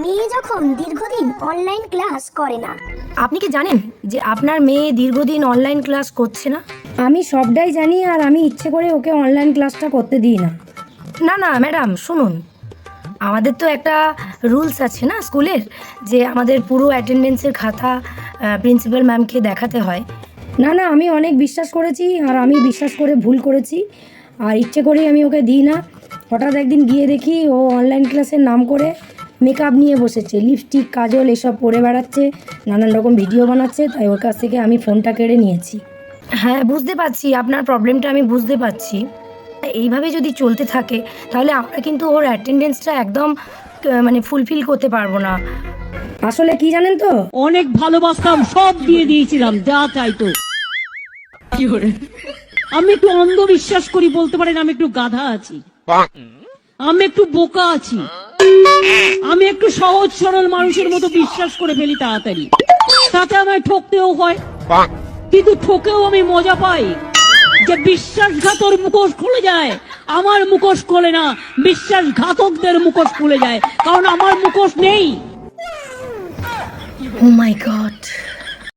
মেয়ে যখন দীর্ঘদিন অনলাইন ক্লাস করে না। আপনি কি জানেন যে আপনার মেয়ে দীর্ঘদিন অনলাইন ক্লাস করছে না? আমি সবটাই জানি আর আমি ইচ্ছে করে ওকে অনলাইন ক্লাসটা করতে দিই না। না না ম্যাডাম শুনুন। আমাদের তো একটা রুলস আছে না স্কুলের যে আমাদের পুরো অ্যাটেন্ডেন্সের খাতা প্রিন্সিপাল ম্যামকে দেখাতে হয়। না না আমি অনেক বিশ্বাস করেছি আর আমি বিশ্বাস করে ভুল করেছি। আর ইচ্ছে করেই আমি ওকে দিই না। হঠাৎ একদিন গিয়ে দেখি ও অনলাইন ক্লাসের নাম করে মেকআপ নিয়ে বসেছে লিপস্টিক কাজল এসব পরে বেড়াচ্ছে নানান রকম ভিডিও বানাচ্ছে তাই ওর কাছ থেকে আমি ফোনটা কেড়ে নিয়েছি। হ্যাঁ বুঝতে পারছি আপনার প্রবলেমটা আমি বুঝতে পারছি। এইভাবে যদি চলতে থাকে তাহলে আমরা কিন্তু ওর অ্যাটেন্ডেন্সটা একদম মানে ফুলফিল করতে পারব না। আসলে কি জানেন তো? অনেক ভালোবাসতাম সব দিয়ে দিয়েছিলাম যা চাইতো। আমি একটু অন্ধবিশ্বাস করি বলতে পারেন আমি একটু গাধা আছি। আমি একটু বোকা আছি। আমি একটু সহজ সরল মানুষের মতো বিশ্বাস করে ফেলি তাড়াতাড়ি। তাতে আমায় ঠকতেও হয়। কিন্তু ঠকেও আমি মজা পাই যে বিশ্বাসঘাতর মুখোশ খুলে যায় আমার মুখোশ খুলে না বিশ্বাসঘাতকদের মুখোশ খুলে যায় কারণ আমার মুখোশ নেই। ও মাই গড